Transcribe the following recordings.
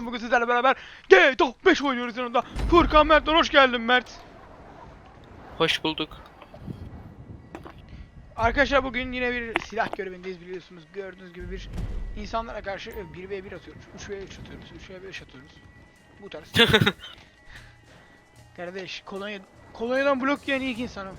Furkan bugün sizlerle beraber GTA 5 oynuyoruz yanında. Furkan Mert'ten hoş geldin Mert. Hoş bulduk. Arkadaşlar bugün yine bir silah görevindeyiz biliyorsunuz. Gördüğünüz gibi bir insanlara karşı 1v1 atıyoruz. 3v3 atıyoruz. 3v5 atıyoruz. Bu tarz. Kardeş kolonya kolonyadan blok yiyen ilk insanım.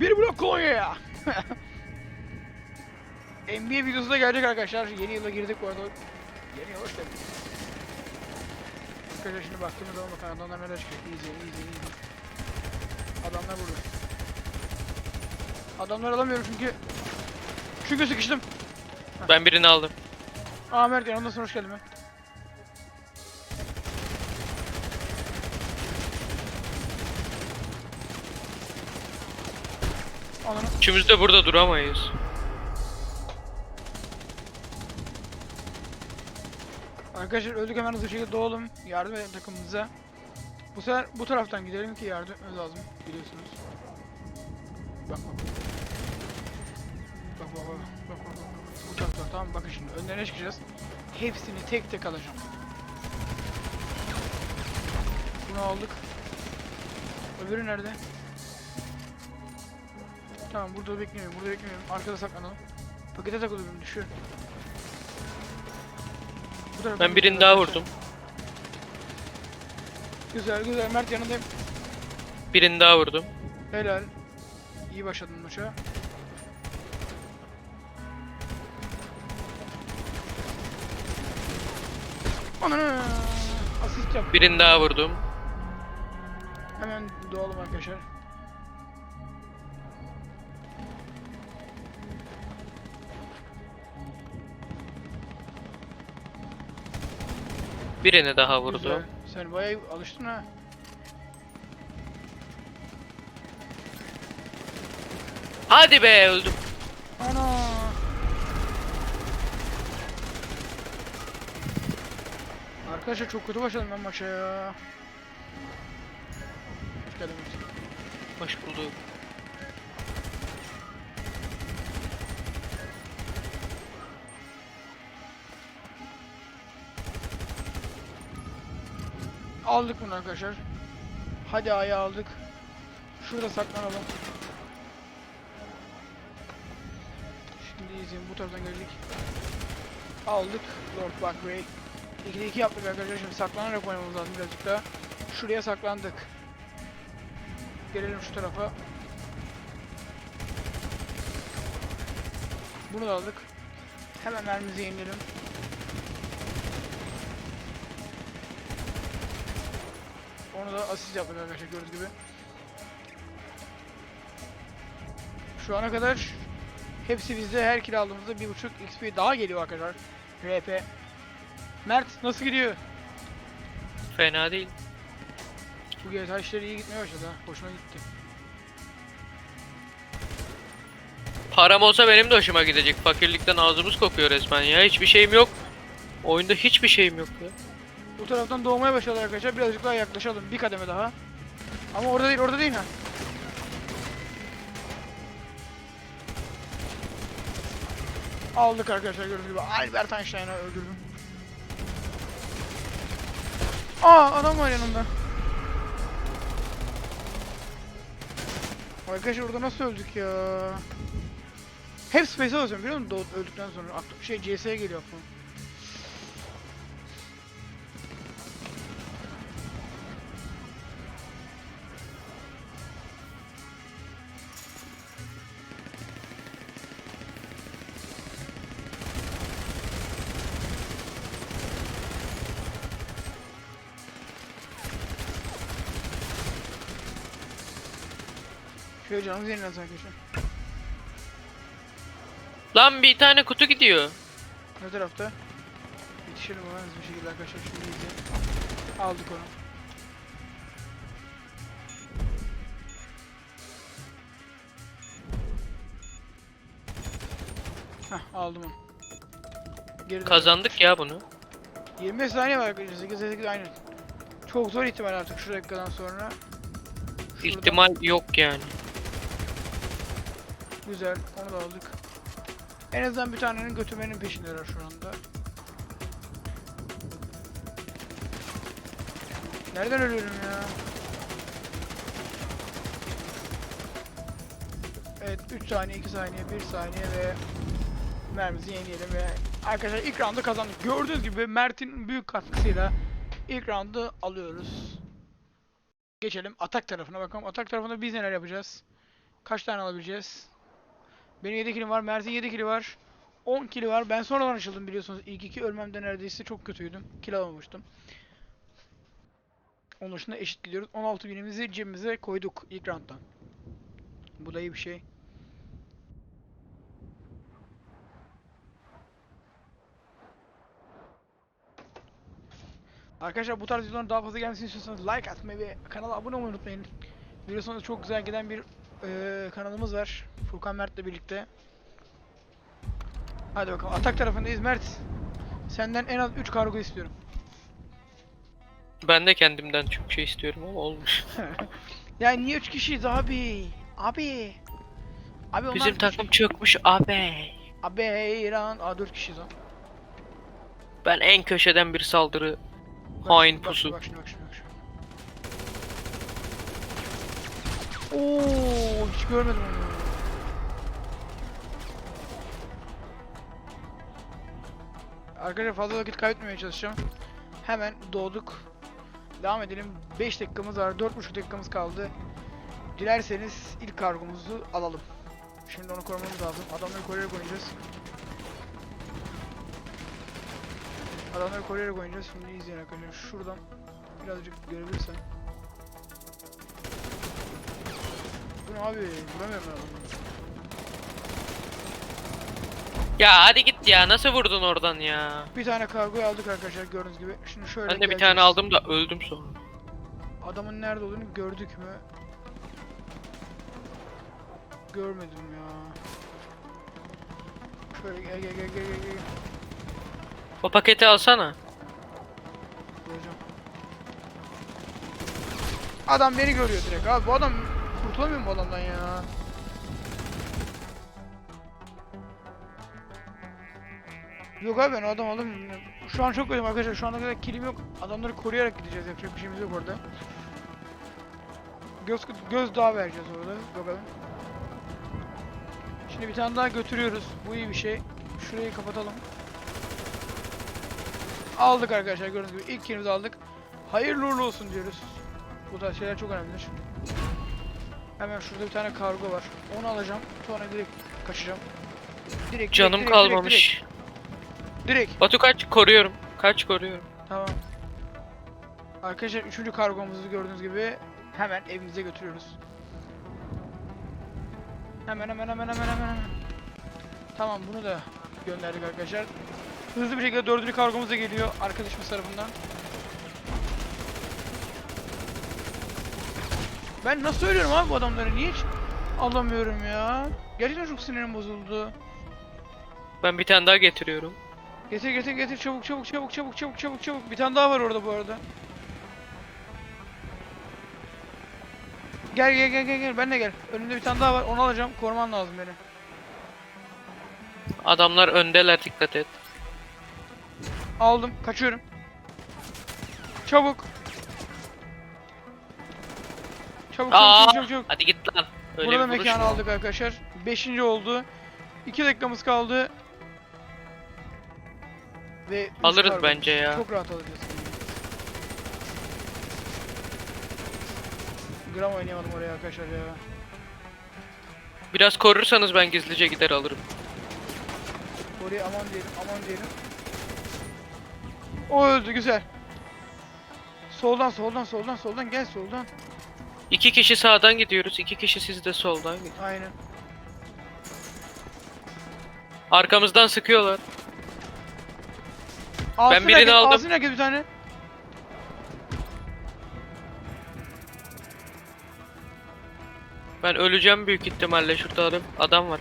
Bir blok kolonya. NBA videosu da gelecek arkadaşlar. Yeni yıla girdik bu arada. Yeni hoş geldiniz. Arkadaşlar şimdi baktığımız zaman bakın adamlar neler çıkıyor. Easy, easy, easy. Adamlar burada. Adamları alamıyorum çünkü çünkü sıkıştım. Ben birini aldım. Aa Mert yanımdasın hoş geldin ben. Ananı. Üçümüz de burada duramayız. Arkadaşlar öldük hemen hızlı şekilde doğalım. Yardım edelim takımımıza. Bu sefer bu taraftan gidelim ki yardım etmemiz lazım biliyorsunuz. Bak bak. Bak bak bak. Bak bak bak. Bu taraftan tamam bakın şimdi önlerine çıkacağız. Hepsini tek tek alacağım. Bunu aldık. Öbürü nerede? Tamam burada bekliyorum, burada bekliyorum. Arkada saklanalım. Pakete takılıyorum, düşüyor. Taraftan Ben birini daha vurdum. Güzel güzel Mert yanındayım. Birini daha vurdum. Helal. İyi başladın maça. Ananı. Asist yap. Birini daha vurdum. Hemen doğalım arkadaşlar. Birini daha vurdum. Güzel. Sen bayağı alıştın ha. Hadi be öldüm. Ana. Arkadaşlar çok kötü başladım ben maça ya. Hoş geldin Mert. Hoş bulduk. Aldık bunu arkadaşlar. Hadi A'yı aldık. Şurada saklanalım. Şimdi izin bu taraftan geldik. Aldık Lord Blackberry. 2'de 2 yaptık arkadaşlar. Şimdi saklanarak oynamamız lazım birazcık daha. Şuraya saklandık. Gelelim şu tarafa. Bunu da aldık. Hemen mermimizi yenilelim. Onu da asist yaptık arkadaşlar gördüğünüz gibi. Şu ana kadar hepsi bizde her kill aldığımızda 1.5 XP daha geliyor arkadaşlar. RP. Mert nasıl gidiyor? Fena değil. Bu GTA işleri iyi gitmeye başladı ha. Hoşuma gitti. Param olsa benim de hoşuma gidecek. Fakirlikten ağzımız kokuyor resmen ya. Hiçbir şeyim yok. Oyunda hiçbir şeyim yok ya. Taraftan doğmaya başladı arkadaşlar. Birazcık daha yaklaşalım. Bir kademe daha. Ama orada değil, orada değil ha. Aldık arkadaşlar gördüğünüz gibi. Albert Einstein'ı öldürdüm. Aa adam var yanımda. Arkadaşlar orada nasıl öldük ya? Hep space'e basıyorum biliyor musun? Öldükten sonra. Şey CS'ye geliyor aklıma. Şöyle canımızı yenilensin arkadaşlar. Lan bir tane kutu gidiyor. Ne tarafta? Yetişelim hızlı bir şekilde arkadaşlar. Şimdi izleyelim. Aldık onu. Heh aldım onu. Geri. Kazandık ya bunu. 25 saniye var arkadaşlar. 8 8 aynen. Çok zor ihtimal artık şu dakikadan sonra. Şurada- İhtimal yok yani. Güzel. Onu da aldık. En azından bir tanenin götürmenin peşindeler şu anda. Nereden ölüyorum ya? Evet 3 saniye, 2 saniye, 1 saniye ve mermimizi yenileyelim ve arkadaşlar ilk roundu kazandık. Gördüğünüz gibi Mert'in büyük katkısıyla ilk roundu alıyoruz. Geçelim atak tarafına bakalım. Atak tarafında biz neler yapacağız? Kaç tane alabileceğiz? Benim 7 kilim var, Mert'in 7 kili var. 10 kili var. Ben sonradan açıldım biliyorsunuz. İlk iki ölmemde neredeyse çok kötüydüm. Kill alamamıştım. Onun dışında eşit gidiyoruz. 16 binimizi cebimize koyduk ilk rounddan. Bu da iyi bir şey. Arkadaşlar bu tarz videoların daha fazla gelmesini istiyorsanız like atmayı ve kanala abone olmayı unutmayın. Biliyorsunuz çok güzel giden bir eee, kanalımız var. Furkan Mert'le birlikte. Hadi bakalım atak tarafındayız Mert. Senden en az 3 kargo istiyorum. Ben de kendimden çok şey istiyorum ama olmuş. ya niye 3 kişiyiz abi? Abi. Abi onlar Bizim takım çökmüş abi. Abi heyran. Aa 4 kişiyiz o. Ben en köşeden bir saldırı. Bak Hain bak pusu. Bak şimdi bak şimdi bak şimdi. Oo hiç görmedim onu. Arkadaşlar fazla vakit kaybetmemeye çalışacağım. Hemen doğduk. Devam edelim. 5 dakikamız var. 4,5 dakikamız kaldı. Dilerseniz ilk kargomuzu alalım. Şimdi onu korumamız lazım. Adamları koruyarak oynayacağız. Adamları koruyarak oynayacağız. Şimdi izleyin arkadaşlar. Şuradan birazcık görebilirsem. Bu ne abi? Vuramıyorum ben adamı. Ya hadi git ya nasıl vurdun oradan ya? Bir tane kargoyu aldık arkadaşlar gördüğünüz gibi. Şimdi şöyle Ben de bir geleceğiz. tane aldım da öldüm sonra. Adamın nerede olduğunu gördük mü? Görmedim ya. Şöyle gel gel gel gel gel gel. O paketi alsana. Adam beni görüyor direkt abi. Bu adam kurtulamıyor mu bu adamdan ya? Yok abi ben o adam aldım. Şu an çok kötüyüm arkadaşlar. Şu ana kadar kilim yok. Adamları koruyarak gideceğiz. Yapacak bir şeyimiz yok orada. Göz göz daha vereceğiz orada. Bakalım. Şimdi bir tane daha götürüyoruz. Bu iyi bir şey. Şurayı kapatalım. Aldık arkadaşlar gördüğünüz gibi ilk kilimizi aldık. Hayırlı uğurlu olsun diyoruz. Bu tarz şeyler çok önemlidir. Hemen şurada bir tane kargo var. Onu alacağım. Sonra direkt kaçacağım. Direkt, direkt, Canım direkt, kalmamış. Direkt, direkt. Batu kaç koruyorum. Kaç koruyorum. Tamam. Arkadaşlar üçüncü kargomuzu gördüğünüz gibi hemen evimize götürüyoruz. Hemen hemen hemen hemen hemen. hemen. Tamam bunu da gönderdik arkadaşlar. Hızlı bir şekilde dördüncü kargomuz da geliyor arkadaşımız tarafından. Ben nasıl ölüyorum abi bu adamları niye hiç alamıyorum ya? Gerçekten çok sinirim bozuldu. Ben bir tane daha getiriyorum. Getir getir getir çabuk çabuk çabuk çabuk çabuk çabuk çabuk. Bir tane daha var orada bu arada. Gel gel gel gel gel ben de gel. Önümde bir tane daha var onu alacağım. Koruman lazım beni. Adamlar öndeler dikkat et. Aldım kaçıyorum. Çabuk. Çabuk Aa, çabuk çabuk çabuk. hadi git lan. Öyle Burada bir vuruş mekanı mu? aldık arkadaşlar. Beşinci oldu. 2 dakikamız kaldı. Ve üç Alırız bence ya. Çok rahat alacağız. Gram oynayamadım oraya arkadaşlar ya. Biraz korursanız ben gizlice gider alırım. Oraya aman diyelim, aman diyelim. O öldü, güzel. Soldan, soldan, soldan, soldan gel soldan. İki kişi sağdan gidiyoruz. iki kişi siz de soldan gidin. Aynen. Arkamızdan sıkıyorlar. Alsın birini herkes, aldım. Alsın herkes bir tane. Ben öleceğim büyük ihtimalle şurada adam, adam var.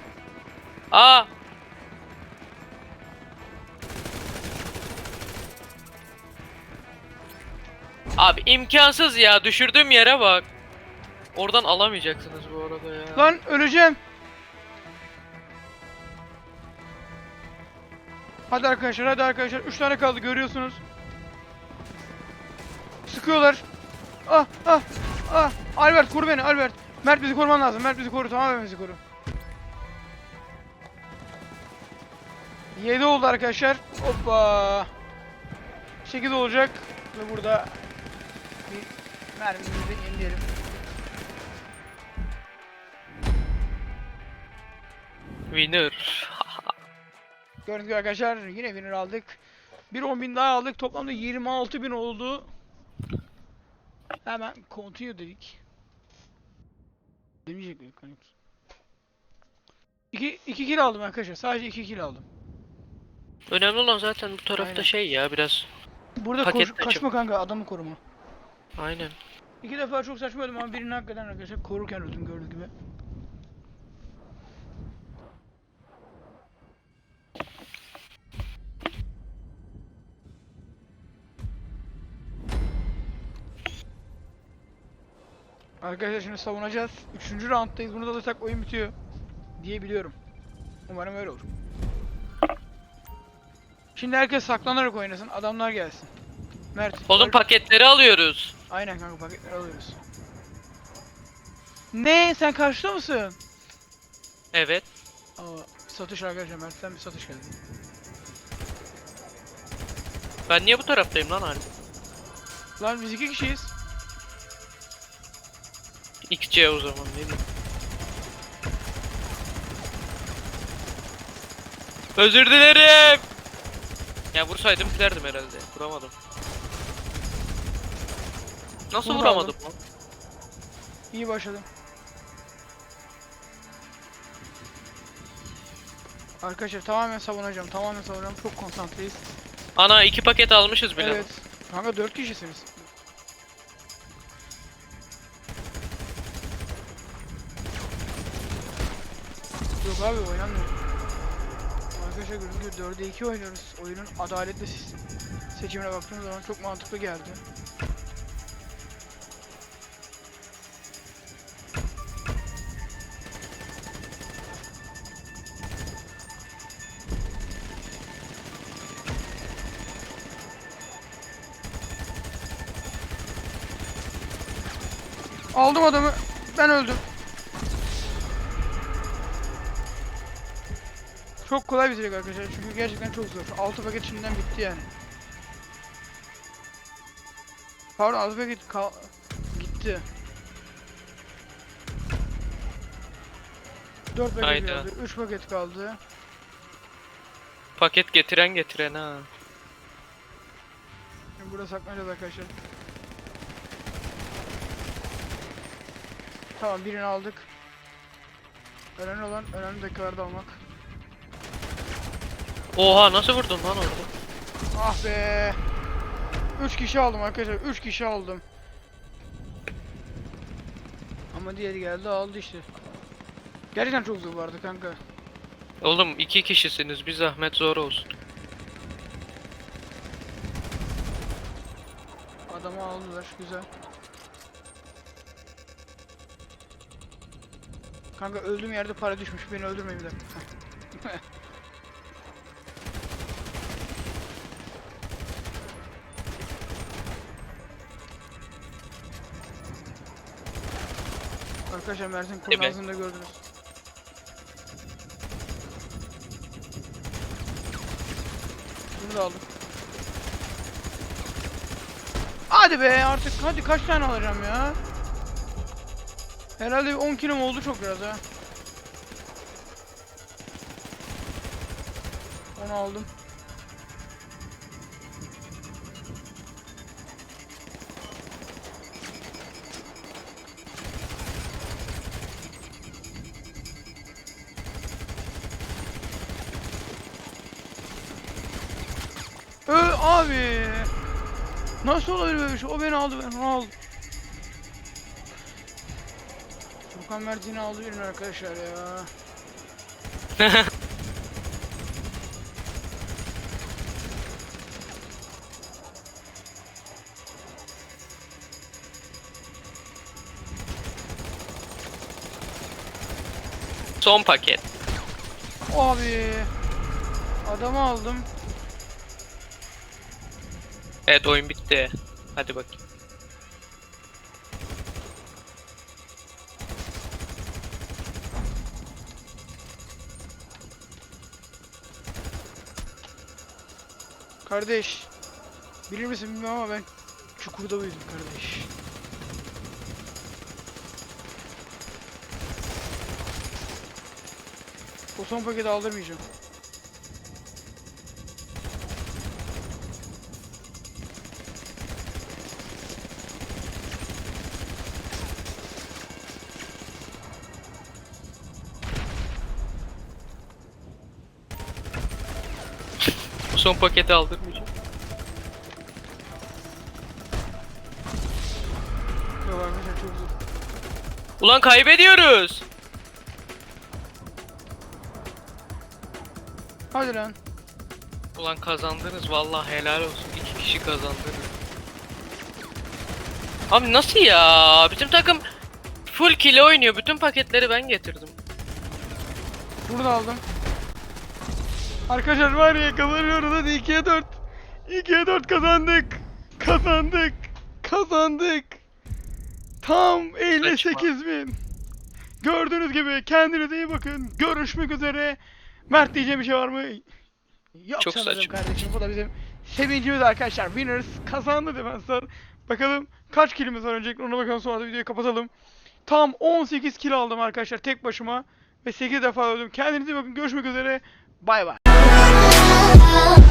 Aa! Abi imkansız ya düşürdüğüm yere bak. Oradan alamayacaksınız bu arada ya. Lan öleceğim. Hadi arkadaşlar, hadi arkadaşlar. 3 tane kaldı görüyorsunuz. Sıkıyorlar. ah ah ah. Albert koru beni Albert. Mert bizi koruman lazım. Mert bizi koru tamamen bizi koru. 7 oldu arkadaşlar. Hoppa. 8 olacak. Ve burada bir mermimizi yenileyelim. Winner. Gördüğünüz gibi arkadaşlar yine winner aldık. Bir 10 bin daha aldık. Toplamda 26 bin oldu. Hemen continue dedik. Demeyecek miyim? Hani 2 2 kill aldım arkadaşlar. Sadece 2 kill aldım. Önemli olan zaten bu tarafta Aynen. şey ya biraz. Burada koş- kaçma kanka adamı koruma. Aynen. İki defa çok saçma öldüm ama birini hakikaten arkadaşlar korurken öldüm gördüğünüz gibi. Arkadaşlar şimdi savunacağız. Üçüncü rounddayız. Bunu da alırsak oyun bitiyor. Diye biliyorum. Umarım öyle olur. Şimdi herkes saklanarak oynasın. Adamlar gelsin. Mert. Oğlum paketleri alıyoruz. Aynen kanka paketleri alıyoruz. Ne? Sen karşıda mısın? Evet. Aa, satış arkadaşlar Mert'ten bir satış geldi. Ben niye bu taraftayım lan harbi? Lan biz iki kişiyiz. XC o zaman ne diyeyim. Özür dilerim. Ya vursaydım giderdim herhalde. Vuramadım. Nasıl Bunu vuramadım lan? İyi başladım. Arkadaşlar tamamen savunacağım. Tamamen savunacağım. Çok konsantreyiz. Ana iki paket almışız bile. Evet. Kanka dört kişisiniz. Yok abi oynanmıyor. Arkadaşlar gibi 4'e 2 oynuyoruz. Oyunun adaletli seçimine baktığımız zaman çok mantıklı geldi. Aldım adamı. Ben öldüm. Çok kolay bitirecek arkadaşlar çünkü gerçekten çok zor. 6 paket şimdiden bitti yani. Pardon 6 paket gitti. 4 paket Hayda. kaldı. 3 paket kaldı. Paket getiren getiren ha. Şimdi burada saklanacağız arkadaşlar. Tamam birini aldık. Önemli olan önemli dakikalarda almak. Oha nasıl vurdun lan orada? Ah be. 3 kişi aldım arkadaşlar. 3 kişi aldım. Ama diğeri geldi aldı işte. Gerçekten çok zor vardı kanka. Oğlum iki kişisiniz bir zahmet zor olsun. Adamı aldılar güzel. Kanka öldüğüm yerde para düşmüş. Beni öldürmeyin bir dakika. Arkadaşlar mi? kurnazlığını da gördünüz. Bunu da aldım. Hadi be artık hadi kaç tane alacağım ya? Herhalde bir 10 kilom oldu çok biraz ha. Onu aldım. Abi. Nasıl olabilir böyle bir şey? O beni aldı ben onu aldım. Furkan yine aldı birini arkadaşlar ya. Son paket. Abi. Adamı aldım. Evet oyun bitti. Hadi bakayım. Kardeş. Bilir misin bilmem ama ben çukurda büyüdüm kardeş. O son paketi aldırmayacağım. Son paketi aldırmayacağım. Yok arkadaşlar çok zor. Ulan kaybediyoruz. Hadi lan. Ulan kazandınız vallahi helal olsun. İki kişi kazandınız. Abi nasıl ya? Bizim takım full kill oynuyor. Bütün paketleri ben getirdim. Bunu da aldım. Arkadaşlar var ya kazanıyoruz hadi 2'ye 4. 2'ye 4 kazandık. Kazandık. Kazandık. Tam 58 bin. Gördüğünüz gibi kendinize iyi bakın. Görüşmek üzere. Mert diyeceğim bir şey var mı? Yok Çok saçma. kardeşim. Bu da bizim sevincimiz arkadaşlar. Winners kazandı Defensler. Bakalım kaç kilimiz var öncelikle ona bakalım sonra da videoyu kapatalım. Tam 18 kilo aldım arkadaşlar tek başıma. Ve 8 defa öldüm. Kendinize bakın. Görüşmek üzere. Bay bay. love